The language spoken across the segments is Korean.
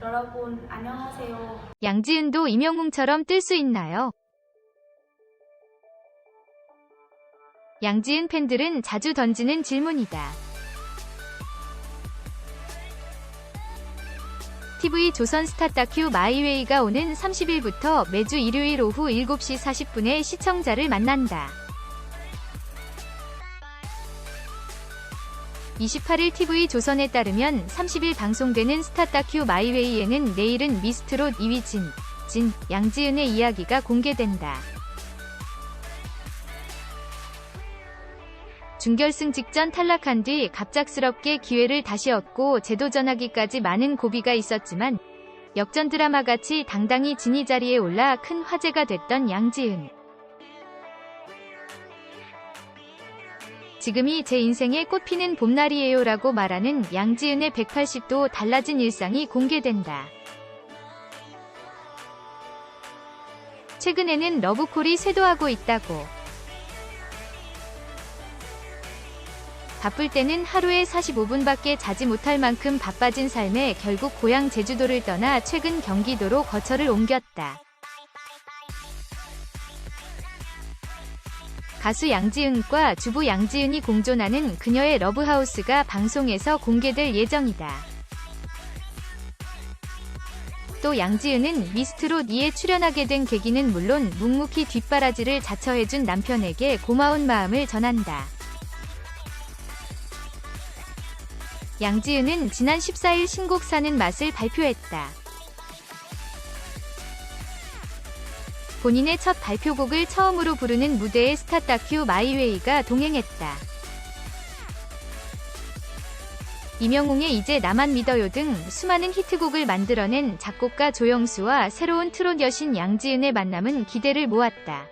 여러분 안녕하세요. 양지은도 임영웅처럼 뜰 수 있나요? 양지은 팬들은 자주 던지는 질문이다. TV 조선 스타 다큐 마이웨이가 오는 30일부터 매주 일요일 오후 7시 40분에 시청자를 만난다. 28일 TV 조선에 따르면 30일 방송되는 스타 다큐 마이웨이에는 내일은 미스트롯 2위 진, 진, 양지은의 이야기가 공개된다. 준결승 직전 탈락한 뒤 갑작스럽게 기회를 다시 얻고 재도전하기까지 많은 고비가 있었지만 역전 드라마같이 당당히 진위 자리에 올라 큰 화제가 됐던 양지은. 지금이 제 인생의 꽃피는 봄날이에요 라고 말하는 양지은의 180도 달라진 일상이 공개된다. 최근에는 러브콜이 쇄도하고 있다고. 바쁠 때는 하루에 45분밖에 자지 못할 만큼 바빠진 삶에 결국 고향 제주도를 떠나 최근 경기도로 거처를 옮겼다. 가수 양지은과 주부 양지은이 공존하는 그녀의 러브하우스가 방송에서 공개될 예정이다. 또 양지은은 미스트롯 2에 출연하게 된 계기는 물론 묵묵히 뒷바라지를 자처해준 남편에게 고마운 마음을 전한다. 양지은은 지난 14일 신곡 사는 맛을 발표했다. 본인의 첫 발표곡을 처음으로 부르는 무대에 스타 다큐 마이웨이가 동행했다. 이명웅의 이제 나만 믿어요 등 수많은 히트곡을 만들어낸 작곡가 조영수와 새로운 트롯 여신 양지은의 만남은 기대를 모았다.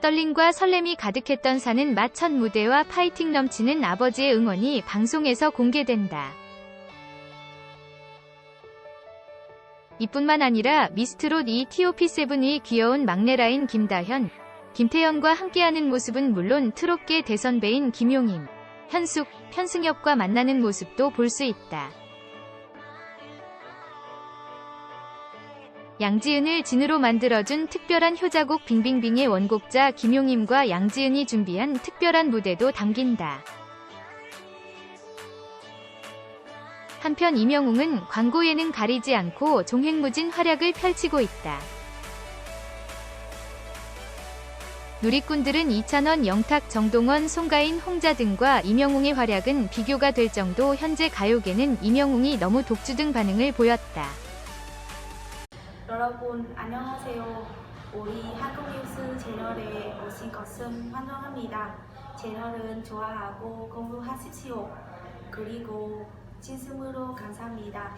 떨림과 설렘이 가득했던 사는 맛첫 무대와 파이팅 넘치는 아버지의 응원이 방송에서 공개된다. 이뿐만 아니라 미스트롯 2 TOP7이 귀여운 막내라인 김다현, 김태연과 함께하는 모습은 물론 트롯계 대선배인 김용임, 현숙, 편승엽과 만나는 모습도 볼 수 있다. 양지은을 진으로 만들어준 특별한 효자곡 빙빙빙의 원곡자 김용임과 양지은이 준비한 특별한 무대도 담긴다. 한편 이명웅은 광고 예능 가리지 않고 종횡무진 활약을 펼치고 있다. 누리꾼들은 이찬원, 영탁, 정동원, 송가인, 홍자 등과 이명웅의 활약은 비교가 될 정도 현재 가요계는 이명웅이 너무 독주 등 반응을 보였다. 여러분 안녕하세요. 우리 한국뉴스 채널에 오신 것은 환영합니다. 채널은 좋아하고 공부하십시오. 그리고 진심으로 감사합니다.